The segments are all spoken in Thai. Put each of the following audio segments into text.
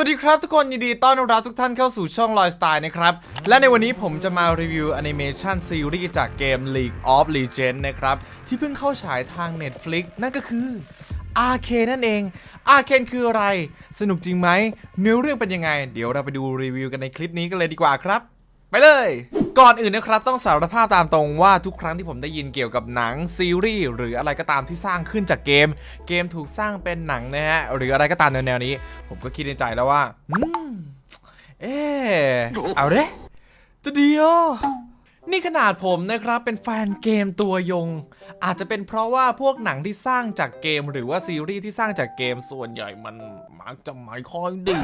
สวัสดีครับทุกคนยินดีต้อนรับทุกท่านเข้าสู่ช่องลอยสไตล์นะครับ และในวันนี้ผมจะมารีวิวแอนิเมชันซีรีส์จากเกม League of Legends นะครับ ที่เพิ่งเข้าฉายทาง Netflix นั่นก็คือ อาร์เคนั่นเอง อาร์เคนคืออะไร สนุกจริงไหม เนื้อเรื่องเป็นยังไง เดี๋ยวเราไปดูรีวิวกันในคลิปนี้กันเลยดีกว่าครับ ไปเลย ก่อนอื่นนะครับต้องสารภาพตามตรงว่าทุกครั้งที่ผมได้ยินเกี่ยวกับหนังซีรีส์หรืออะไรก็ตามที่สร้างขึ้นจากเกม เกมถูกสร้างเป็นหนังนะฮะหรืออะไรก็ตามแนวๆนี้ ผมก็คิดในใจแล้วว่าอืมเออเอาเด้จะดีอะนี่ขนาดผมนะครับเป็นแฟนเกมตัวยง อาจจะเป็นเพราะว่าพวกหนังที่สร้างจากเกม หรือว่าซีรีส์ที่สร้างจากเกมส่วนใหญ่มันมักจะไม่ค่อยดี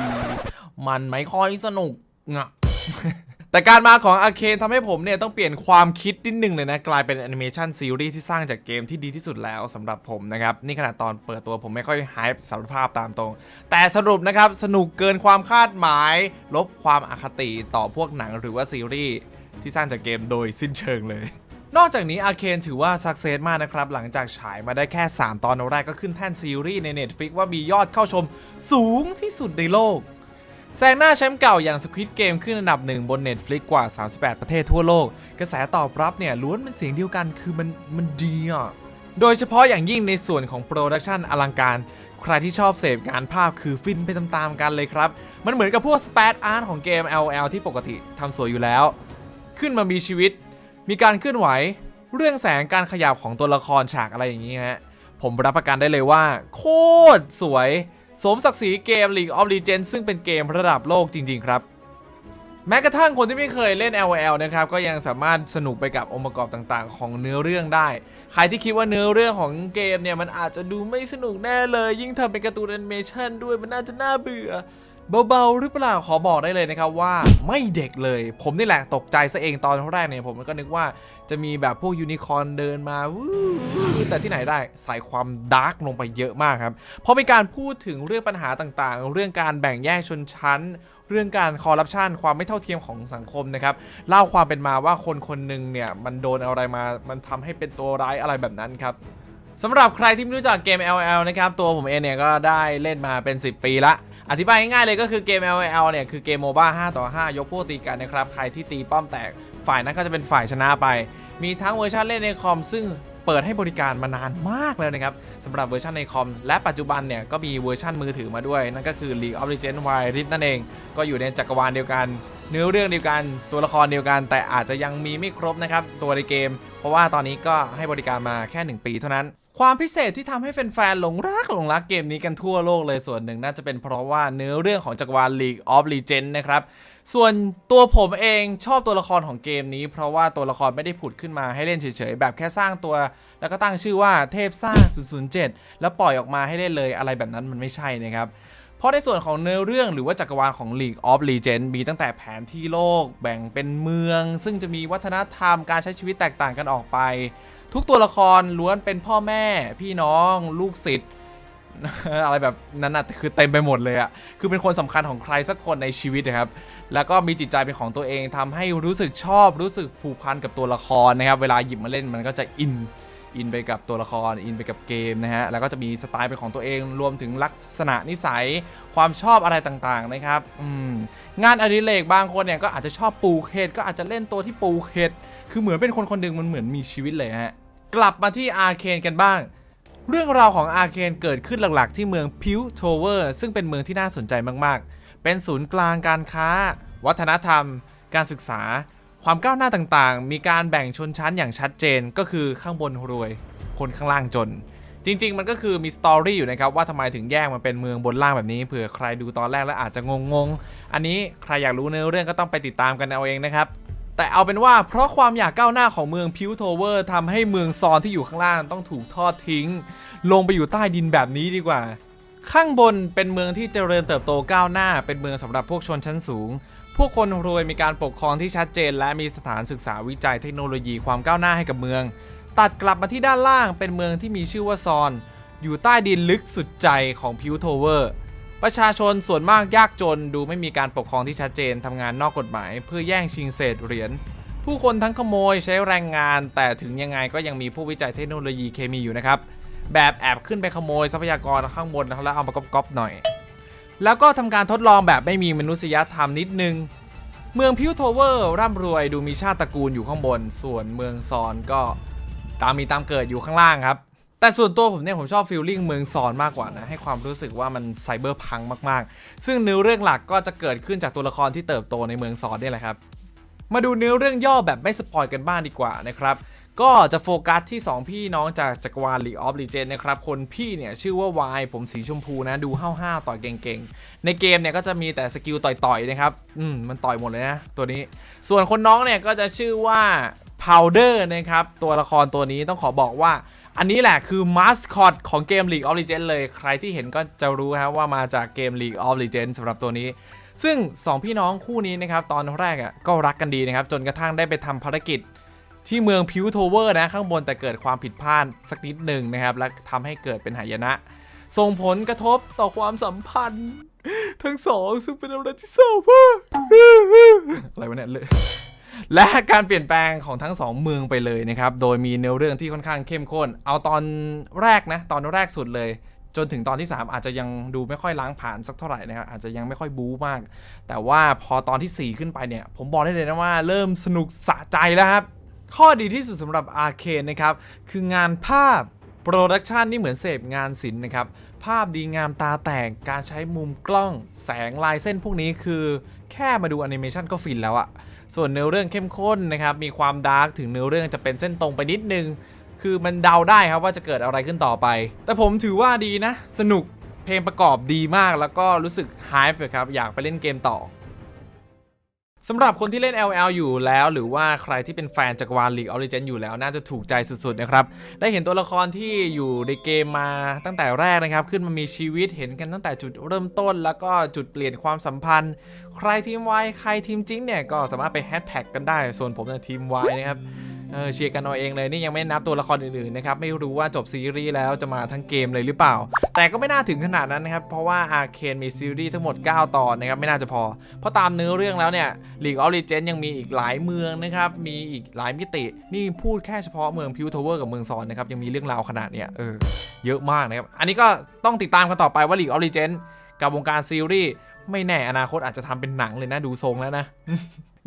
มันไม่ค่อยสนุกอะ แต่การมาของอาเคนทำให้ผมเนี่ยต้องเปลี่ยนความคิดนิดนึงเลยนะ กลายเป็นแอนิเมชันซีรีส์ที่สร้างจากเกมที่ดีที่สุดแล้วสำหรับผมนะครับ นี่ขนาดตอนเปิดตัวผมไม่ค่อยไฮป์สารภาพตามตรง แต่สรุปนะครับ สนุกเกินความคาดหมาย ลบความอคติต่อพวกหนังหรือว่าซีรีส์ที่สร้างจากเกมโดยสิ้นเชิงเลยนอกจากนี้อาเคนถือว่าสักเซสมากนะครับ หลังจากฉายมาได้แค่ 3 ตอนแรกก็ขึ้นแท่นซีรีส์ใน Netflix ว่ามียอดเข้าชมสูงที่สุดในโลก แซงหน้าแชมป์เก่าอย่าง Squid Game ขึ้นอันดับหนึ่งบน Netflix กว่า 38 ประเทศทั่วโลก กระแสตอบรับเนี่ยล้วนเป็นเสียงเดียวกันคือมันมันดีอะ โดยเฉพาะอย่างยิ่งในส่วนของโปรดักชันอลังการ ใครที่ชอบเสพงานภาพคือฟินไปตามๆกันเลยครับ มันเหมือนกับพวกสเปซอาร์ตของเกม LL ที่ปกติทำสวยอยู่แล้ว ขึ้นมามีชีวิต มีการเคลื่อนไหว เรื่องแสงการขยับของตัวละครฉากอะไรอย่างนี้ฮะผมรับประกันได้เลยว่า โคตรสวย สมศักดิ์ศรีเกม League of Legends ซึ่งเป็นเกมระดับโลกจริง ๆ ครับ แม้กระทั่งคนที่ไม่เคยเล่น LOL นะครับ ก็ยังสามารถสนุกไปกับองค์ประกอบต่างๆ ของเนื้อเรื่องได้ ใครที่คิดว่าเนื้อเรื่องของเกมเนี่ยมันอาจจะดูไม่สนุกแน่เลย ยิ่งทำเป็นการ์ตูนแอนิเมชันด้วยมันน่าจะน่าเบื่อ เบาๆหรือเปล่าขอบอกได้เลยนะครับว่าไม่เด็กเลย ผมนี่แหละตกใจซะเองตอนแรกเนี่ยผมก็นึกว่าจะมีแบบพวกยูนิคอร์นเดินมาวู้แต่ที่ไหนได้ใส่ความดาร์กลงไปเยอะมากครับเพราะมีการพูดถึงเรื่องปัญหาต่างๆ เรื่องการแบ่งแยกชนชั้น เรื่องการคอร์รัปชันความไม่เท่าเทียมของสังคมนะครับเล่าความเป็นมาว่าคนคนหนึ่งเนี่ยมันโดนอะไรมา มันทำให้เป็นตัวร้ายอะไรแบบนั้นครับสำหรับใครที่ไม่รู้จักเกม LL นะครับตัวผมเองเนี่ยก็ได้เล่นมาเป็น 10 ปีละ อธิบายง่ายๆเลยก็คือเกม LL เนี่ยคือเกมโมบ้า5ต่อ 5 ยกพวกตีกันนะครับใครที่ตีป้อมแตกฝ่ายนั้นก็จะเป็นฝ่ายชนะไป มีทั้งเวอร์ชันเล่นในคอมซึ่งเปิดให้บริการมานานมากแล้วนะครับสำหรับเวอร์ชันในคอม และปัจจุบันเนี่ย ก็มีเวอร์ชันมือถือมาด้วย นั่นก็คือ League of Legends Wild Rift นั่นเอง ก็อยู่ในจักรวาลเดียวกัน เนื้อเรื่องเดียวกันตัวละครเดียวกัน แต่อาจจะยังมีไม่ครบนะครับ ตัวในเกม เพราะว่าตอนนี้ก็ให้บริการมาแค่ 1 ปีเท่านั้น ความพิเศษที่ทำให้แฟนๆหลงรักหลงรักเกมนี้กันทั่วโลกเลยส่วนหนึ่งน่าจะเป็นเพราะว่าเนื้อเรื่องของจักรวาล League of Legends นะครับ ส่วนตัวผมเองชอบตัวละครของเกมนี้ เพราะว่าตัวละครไม่ได้ผุดขึ้นมาให้เล่นเฉยๆ แบบแค่สร้างตัว แล้วก็ตั้งชื่อว่าเทพสร้าง 007 แล้วปล่อยออกมาให้เล่นเลยอะไรแบบนั้นมันไม่ใช่นะครับ ราะในส่วนของเนื้อเรื่องหรือว่าจักรวาลของ League of Legends มีตั้งแต่แผนที่โลกแบ่งเป็นเมือง ซึ่งจะมีวัฒนธรรมการใช้ชีวิตแตกต่างกันออกไป ทุกตัวละครล้วนเป็นพ่อแม่ พี่น้อง ลูกศิษย์อะไรแบบนั้นน่ะคือเต็มไปหมดเลยอะคือเป็นคนสำคัญของใครสักคนในชีวิตนะครับ แล้วก็มีจิตใจเป็นของตัวเองทำให้รู้สึกชอบรู้สึกผูกพันกับตัวละครนะครับ เวลาหยิบมาเล่นมันก็จะอิน อินไปกับตัวละครอินไปกับเกมนะฮะแล้วก็จะมีสไตล์เป็นของตัวเองรวมถึงลักษณะนิสัยความชอบอะไรต่างๆนะครับงานอดิเรกบางคนเนี่ยก็อาจจะชอบปลูกเห็ดก็อาจจะเล่นตัวที่ปลูกเห็ดคือเหมือนเป็นคนคนหนึ่งมันเหมือนมีชีวิตเลยฮะกลับมาที่อาร์เคนกันบ้างเรื่องราวของอาร์เคนเกิดขึ้นหลักๆ ที่เมืองพิวโทเวอร์ซึ่งเป็นเมืองที่น่าสนใจมากๆ เป็นศูนย์กลางการค้า วัฒนธรรม การศึกษา ความก้าวหน้าต่างๆ มีการแบ่งชนชั้นอย่างชัดเจนก็คือข้างบนรวย คนข้างล่างจน จริง ๆ มันก็คือมีสตอรี่อยู่นะครับว่าทำไมถึงแยกมาเป็นเมืองบนล่างแบบนี้เผื่อใครดูตอนแรกแล้วอาจจะงงๆ อันนี้ใครอยากรู้เนื้อเรื่องก็ต้องไปติดตามกันเอาเองนะครับแต่เอาเป็นว่าเพราะความอยากก้าวหน้าของเมืองพิวโทเวอร์ทำให้เมืองซอนที่อยู่ข้างล่างต้องถูกทอดทิ้ง ลงไปอยู่ใต้ดินแบบนี้ดีกว่า ข้างบนเป็นเมืองที่เจริญเติบโตก้าวหน้า เป็นเมืองสำหรับพวกชนชั้นสูง พวกคนรวยมีการปกครองที่ชัดเจน และมีสถานศึกษาวิจัยเทคโนโลยีความก้าวหน้าให้กับเมือง ตัดกลับมาที่ด้านล่างเป็นเมืองที่มีชื่อว่าซอน อยู่ใต้ดินลึกสุดใจของพิวโทเวอร์ ประชาชนส่วนมากยากจนดูไม่มีการปกครองที่ชัดเจนทำงานนอกกฎหมาย เพื่อแย่งชิงเศษเหรียญผู้คนทั้งขโมยใช้แรงงาน แต่ถึงยังไงก็ยังมีผู้วิจัยเทคโนโลยีเคมีอยู่นะครับแบบแอบขึ้นไปขโมยทรัพยากรข้างบนแล้วเอามาก๊อปๆหน่อย แล้วก็ทำการทดลองแบบไม่มีมนุษยธรรมนิดนึง เมืองพิวโทเวอร์ร่ำรวยดูมีชาติตระกูลอยู่ข้างบน ส่วนเมืองซอนก็ตามมีตามเกิดอยู่ข้างล่างครับ แต่ส่วนตัวผมเนี่ยผมชอบฟีลลิ่งเมืองซอนมากกว่านะ ให้ความรู้สึกว่ามันไซเบอร์พังมากๆ ซึ่งเนื้อเรื่องหลักก็จะเกิดขึ้นจากตัวละครที่เติบโตในเมืองซอนนี่แหละครับ มาดูเนื้อเรื่องย่อแบบไม่สปอยกันบ้างดีกว่านะครับ ก็จะโฟกัสที่ 2 พี่น้องจากจักรวาล League of Legends นะครับ คนพี่เนี่ยชื่อว่าวายผมสีชมพูนะ ดูห้าวๆต่อยเก่งๆ ในเกมเนี่ยก็จะมีแต่สกิลต่อยๆ นะครับ อืม มันต่อยหมดเลยนะ ตัวนี้ ส่วนคนน้องเนี่ยก็จะชื่อว่า Powder นะครับ ตัวละครตัวนี้ต้องขอบอกว่า อันนี้แหละคือมาสคอตของเกม League of Legends เลย ใครที่เห็นก็จะรู้ครับว่ามาจากเกม League of Legends สำหรับตัวนี้ซึ่ง 2 พี่น้องคู่นี้นะครับตอนแรกอะก็รักกันดีนะครับจนกระทั่งได้ไปทำภารกิจ ที่เมืองพิวโทเวอร์นะข้างบนแต่เกิดความผิดพลาดสักนิดหนึ่งนะครับ และทำให้เกิดเป็นหายนะ ส่งผลกระทบต่อความสัมพันธ์ ทั้งสองซึ่งเป็นอะไรที่เศร้ามากอะไรวะเนี่ยเลยและการเปลี่ยนแปลงของทั้งสองเมืองไปเลยนะครับ โดยมีเนื้อเรื่องที่ค่อนข้างเข้มข้น เอาตอนแรกนะ ตอนแรกสุดเลย จนถึงตอนที่ 3 อาจจะยังดูไม่ค่อยล้างผ่านสักเท่าไหร่นะครับ อาจจะยังไม่ค่อยบู๊มาก แต่ว่าพอตอนที่ 4 ขึ้นไปเนี่ย ผมบอกได้เลยนะว่าเริ่มสนุกสะใจแล้วครับ ข้อดีที่สุดสำหรับอาร์เคนนะครับ คืองานภาพโปรดักชันนี่เหมือนเสพงานศิลป์นะครับ ภาพดีงามตาแตกการใช้มุมกล้อง แสงลายเส้นพวกนี้คือแค่มาดูแอนิเมชันก็ฟินแล้วอะส่วนเนื้อเรื่องเข้มข้นนะครับ มีความดาร์กถึงเนื้อเรื่องจะเป็นเส้นตรงไปนิดนึง คือมันเดาได้ครับว่าจะเกิดอะไรขึ้นต่อไป แต่ผมถือว่าดีนะ สนุกเพลงประกอบดีมากแล้วก็รู้สึกฮายไปครับอยากไปเล่นเกมต่อ สำหรับคนที่เล่น LL อยู่แล้ว หรือว่าใครที่เป็นแฟนจักรวาล League of Legends อยู่แล้วน่าจะถูกใจสุดๆนะครับ ได้เห็นตัวละครที่อยู่ในเกมมาตั้งแต่แรกนะครับ ขึ้นมามีชีวิตเห็นกันตั้งแต่จุดเริ่มต้น แล้วก็จุดเปลี่ยนความสัมพันธ์ ใครทีมวายใครทีมจริงเนี่ยก็สามารถไปแฮชแท็กกันได้ ส่วนผมเนี่ยทีมวายนะครับ เออเชียร์กันเอาเองเลยนี่ยังไม่นับตัวละครอื่นๆนะครับไม่รู้ว่าจบซีรีส์แล้วจะมาทั้งเกมเลยหรือเปล่า แต่ก็ไม่น่าถึงขนาดนั้นนะครับเพราะว่าอาเคนมีซีรีส์ทั้งหมด 9 ตอนนะครับไม่น่าจะพอ เพราะตามเนื้อเรื่องแล้วเนี่ย League of Legends ยังมีอีกหลายเมืองนะครับมีอีกหลายมิติ นี่พูดแค่เฉพาะเมืองพิวทาวเวอร์กับเมืองซอนนะครับยังมีเรื่องราวขนาดเนี้ยเออเยอะมากนะครับอันนี้ก็ต้องติดตามกันต่อไปว่า League of Legends กับวงการซีรีส์ไม่แน่อนาคตอาจจะทำเป็นหนังเลยนะดูทรงแล้วนะ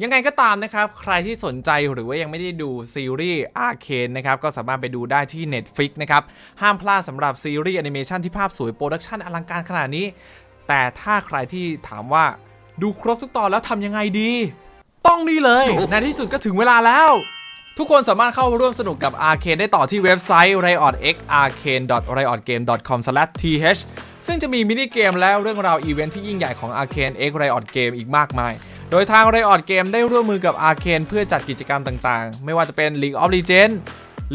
ยังไงก็ตามนะครับ ใครที่สนใจหรือว่ายังไม่ได้ดูซีรีส์อาร์เคนนะครับ ก็สามารถไปดูได้ที่ Netflix นะครับ ห้ามพลาดสำหรับซีรีส์แอนิเมชันที่ภาพสวยโปรดักชันอลังการขนาดนี้ แต่ถ้าใครที่ถามว่าดูครบทุกตอนแล้วทำยังไงดี ต้องนี่เลย ในที่สุดก็ถึงเวลาแล้ว ทุกคนสามารถเข้าร่วมสนุกกับ Arcane ได้ต่อที่เว็บไซต์ riotxarcane.riotgame.com/th ซึ่งจะมีมินิเกมและเรื่องราวอีเวนท์ที่ยิ่งใหญ่ของ Arcane X Riot Game อีกมากมาย โดยทาง Riot Game ได้ร่วมมือกับ Arcane เพื่อจัดกิจกรรมต่างๆ ไม่ว่าจะเป็น League of Legends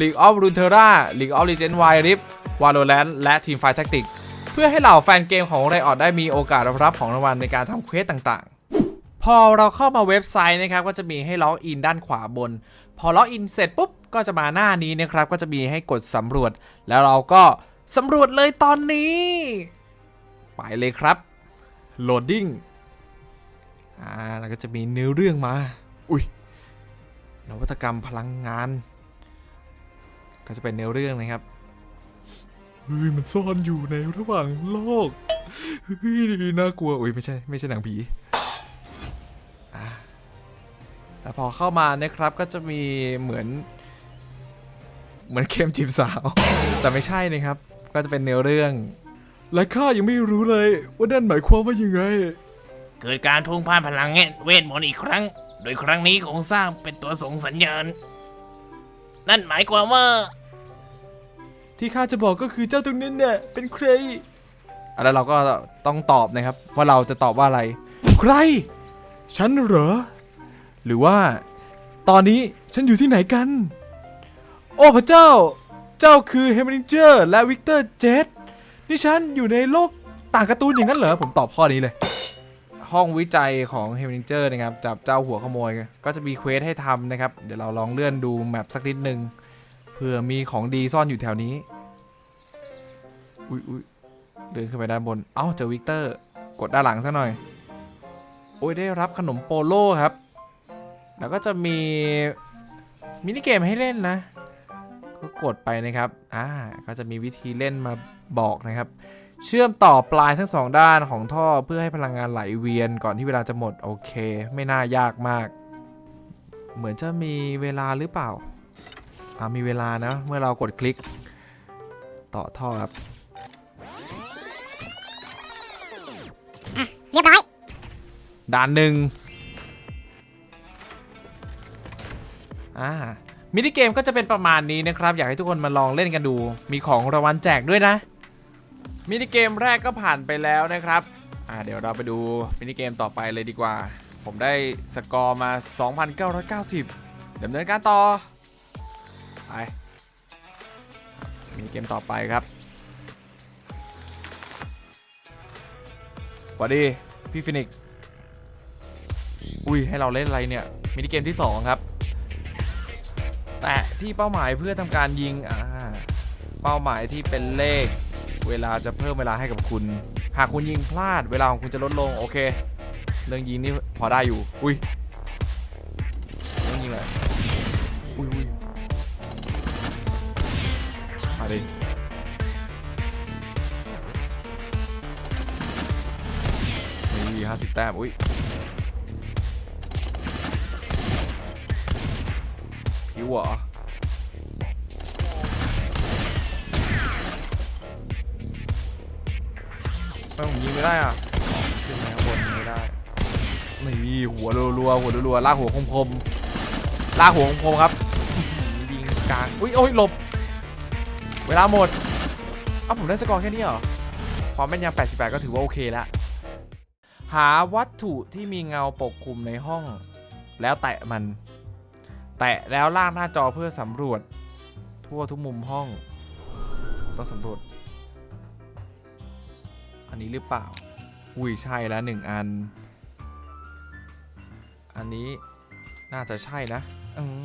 League of Runeterra League of Legends Wild Rift Valorant และ Teamfight Tactics เพื่อให้เหล่าแฟนเกมของ Riot ได้มีโอกาสรับของรางวัลในการทำเควสต่างๆ พอเราเข้ามาเว็บไซต์นะครับก็จะมีให้ล็อกอินด้านขวาบน พอล็อกอินเสร็จปุ๊บก็จะมาหน้านี้นะครับก็จะมีให้กดสำรวจ แล้วเราก็สำรวจเลยตอนนี้ ไปเลยครับ loading อ่าแล้วก็จะมีเนื้อเรื่องมา อุ้ยนวัตกรรมพลังงาน ก็จะเป็นเนื้อเรื่องนะครับเฮ้ยมันซ่อนอยู่ในระหว่างโลกเฮ้ยน่ากลัวอุ้ยไม่ใช่ไม่ใช่หนังผีอ่าแต่พอเข้ามานะครับก็จะมีเหมือน เหมือนเกมจีบสาว แต่ไม่ใช่นะครับ ก็จะเป็นเนื้อเรื่อง และข้ายังไม่รู้เลยว่านั่นหมายความว่ายังไง เกิดการพุ่งพ่านพลังเวทมนต์อีกครั้ง โดยครั้งนี้คงสร้างเป็นตัวส่งสัญญาณ นั่นหมายความว่า ที่ข้าจะบอกก็คือเจ้าตรงนั้นเนี่ยเป็นใครอะแล้วเราก็ต้องตอบนะครับ ว่าเราจะตอบว่าอะไร ใคร ฉันเหรอ หรือว่า ตอนนี้ฉันอยู่ที่ไหนกัน โอ้พระเจ้า เจ้าคือเฮมิงเจอร์และวิกเตอร์เจต นี่ฉันอยู่ในโลกต่างการ์ตูนอย่างนั้นเหรอ ผมตอบข้อนี้เลย ห้องวิจัยของเฮมิงเจอร์นะครับจับเจ้าหัวขโมย ก็จะมีเควสให้ทำนะครับ เดี๋ยวเราลองเลื่อนดูแมปสักนิดนึงเผื่อมีของดีซ่อนอยู่แถวนี้ อุ้ยอุ้ยเดินขึ้นไปด้านบน เอ้าเจอวิกเตอร์ กดด้านหลังซะหน่อย โอ้ยได้รับขนมโปโลครับ แล้วก็จะมีมินิเกมให้เล่นนะ ก็กดไปนะครับ อ่า ก็จะมีวิธีเล่นมาบอกนะครับ เชื่อมต่อปลายทั้งสองด้านของท่อเพื่อให้พลังงานไหลเวียนก่อนที่เวลาจะหมด โอเค ไม่น่ายากมาก เหมือนจะมีเวลาหรือเปล่า อ่า มีเวลานะ เมื่อเรากดคลิก ต่อท่อครับเรียบร้อย ด่านหนึ่งอ่า มินิเกมก็จะเป็นประมาณนี้นะครับ อยากให้ทุกคนมาลองเล่นกันดู มีของรางวัลแจกด้วยนะ มินิเกมแรกก็ผ่านไปแล้วนะครับอ่าเดี๋ยวเราไปดูมินิเกมต่อไปเลยดีกว่า ผมได้สกอร์มา 2,990ดำเนินการต่อ ไปมินิเกมต่อไปครับสวัสดี พี่ฟินิก อุ้ย ให้เราเล่นอะไรเนี่ย มินิเกมที่ 2 ครับ แตะที่เป้าหมายเพื่อทำการยิงอ่าเป้าหมายที่เป็นเลข เวลาจะเพิ่มเวลาให้กับคุณ หากคุณยิงพลาดเวลาของคุณจะลดลงโอเค เรื่องยิงนี่พอได้อยู่ อุ้ยเรื่องยิงเลยอุ้ยอุ้ยมาดินี่ห้าสิบแต้มอุ้ย ผิวเหรอทำไมผมยิงไม่ได้อะขึ้นมาข้างบนยิงไม่ได้นี่หัวรัวๆหัวรัวๆลากหัวคมๆลากหัวคมๆครับอื้อหือยิงกลางอุ้ยโอ้ยหลบ เวลาหมดเอ้าผมได้สกอร์แค่นี้เหรอความแม่นยำ88 ก็ถือว่าโอเคแล้วหาวัตถุที่มีเงาปกคลุมในห้อง แล้วแตะมัน แตะแล้วลากหน้าจอเพื่อสำรวจ ทั่วทุกมุมห้อง ต้องสำรวจ อันนี้หรือเปล่า อุ้ยใช่แล้วหนึ่งอัน อันนี้น่าจะใช่นะ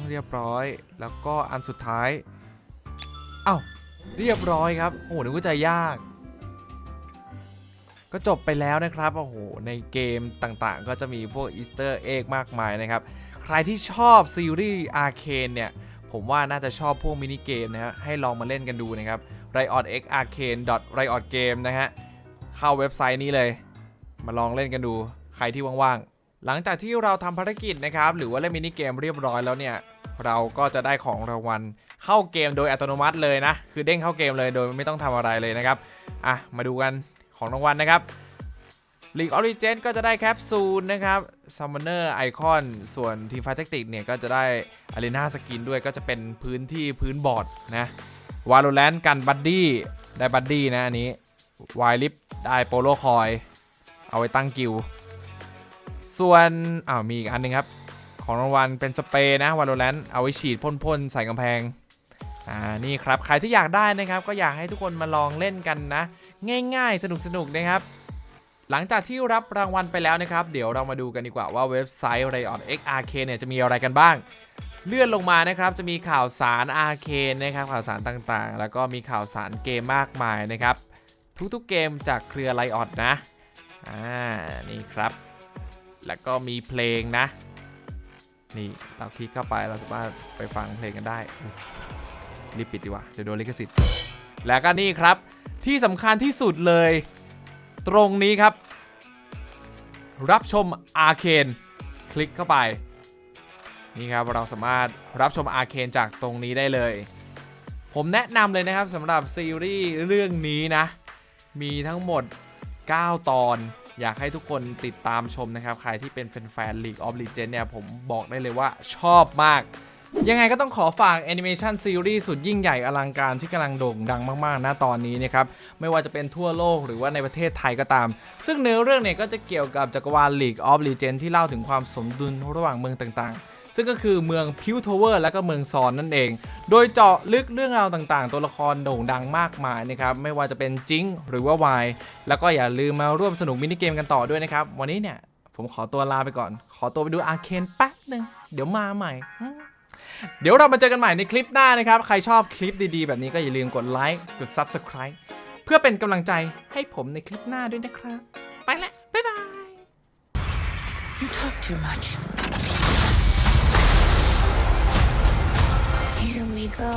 เรียบร้อยแล้วก็อันสุดท้าย เอ้า เรียบร้อยครับ โอ้โหนึกว่าจะยาก ก็จบไปแล้วนะครับโอ้โหในเกมต่างๆ ก็จะมีพวกอีสเตอร์เอ็กมากมายนะครับ ใครที่ชอบซีรีส์อาร์เคนเนี่ย ผมว่าน่าจะชอบพวกมินิเกมนะฮะให้ลองมาเล่นกันดูนะครับ riot x arcane riot game นะฮะ เข้าเว็บไซต์นี้เลย มาลองเล่นกันดูใครที่ว่างๆ หลังจากที่เราทำภารกิจนะครับ หรือว่าเล่นมินิเกมเรียบร้อยแล้วเนี่ย เราก็จะได้ของรางวัลเข้าเกมโดยอัตโนมัติเลยนะ คือเด้งเข้าเกมเลยโดยไม่ต้องทำอะไรเลยนะครับ อะ มาดูกัน ของรางวัลนะครับ League of Legends ก็จะได้แคปซูลนะครับ Summoner Icon ส่วน Team Fight Tactics เนี่ย ก็จะได้ Arena Skin ด้วยก็จะเป็นพื้นที่พื้นบอร์ดนะ Valorant กันบัดดี้ได้บัดดี้นะ อันนี้วายลิฟได้โปโลคอย เอาไว้ตั้งกิลส่วนอ้าวมีอีกอันหนึงครับ ของรางวัลเป็นสเปรย์นะ Valorant เอาไว้ฉีดพ่นๆ ใส่กำแพงอ่านี่ครับ ใครที่อยากได้นะครับ ก็อยากให้ทุกคนมาลองเล่นกันนะ ง่าย ๆ สนุกๆนะครับ หลังจากที่รับรางวัลไปแล้วนะครับ เดี๋ยวเรามาดูกันดีกว่าว่าเว็บไซต์ Riot X Arcane เนี่ยจะมีอะไรกันบ้าง เลื่อนลงมานะครับจะมีข่าวสาร Arcane นะครับข่าวสารต่างๆ แล้วก็มีข่าวสารเกมมากมายนะครับ ทุกๆเกมจากเครือ Riot นะอ่านี่ครับ แล้วก็มีเพลงนะ นี่เราคลิกเข้าไปเราสามารถไปฟังเพลงกันได้รีบปิดดีกว่าเดี๋ยวโดนลิขสิทธิ์แล้วก็นี่ครับ ที่สำคัญที่สุดเลย ตรงนี้ครับ รับชมอาเคนคลิกเข้าไป นี่ครับเราสามารถรับชมอาเคนจากตรงนี้ได้เลย ผมแนะนำเลยนะครับสำหรับซีรีส์เรื่องนี้นะ มีทั้งหมด 9 ตอนอยากให้ทุกคนติดตามชมนะครับ ใครที่เป็นแฟนๆ League of Legends เนี่ย ผมบอกได้เลยว่าชอบมาก ยังไงก็ต้องขอฝากแอนิเมชันซีรีส์สุดยิ่งใหญ่อลังการที่กำลังโด่งดังมากๆณตอนนี้นะครับ ไม่ว่าจะเป็นทั่วโลกหรือว่าในประเทศไทยก็ตาม ซึ่งเนื้อเรื่องเนี่ยก็จะเกี่ยวกับจักรวาล League of Legends ที่เล่าถึงความสมดุลระหว่างเมืองต่างๆซึ่งก็คือเมืองพิวทเวอร์และก็เมืองซอนนั่นเอง โดยเจาะลึกเรื่องราวต่างๆ ตัวละครโด่งดังมากมายนะครับ ไม่ว่าจะเป็นจิงหรือว่าวาย แล้วก็อย่าลืมมาร่วมสนุกมินิเกมกันต่อด้วยนะครับ วันนี้เนี่ย ผมขอตัวลาไปก่อน ขอตัวไปดูอาร์เคนแป๊บหนึ่งเดี๋ยวมาใหม่ เดี๋ยวเรามาเจอกันใหม่ในคลิปหน้านะครับ ใครชอบคลิปดีๆ แบบนี้ก็อย่าลืมกดไลค์กด Subscribe เพื่อเป็นกำลังใจให้ผมในคลิปหน้าด้วยนะครับ ไปแล้วบ๊ายบาย You talk too much. Here we go.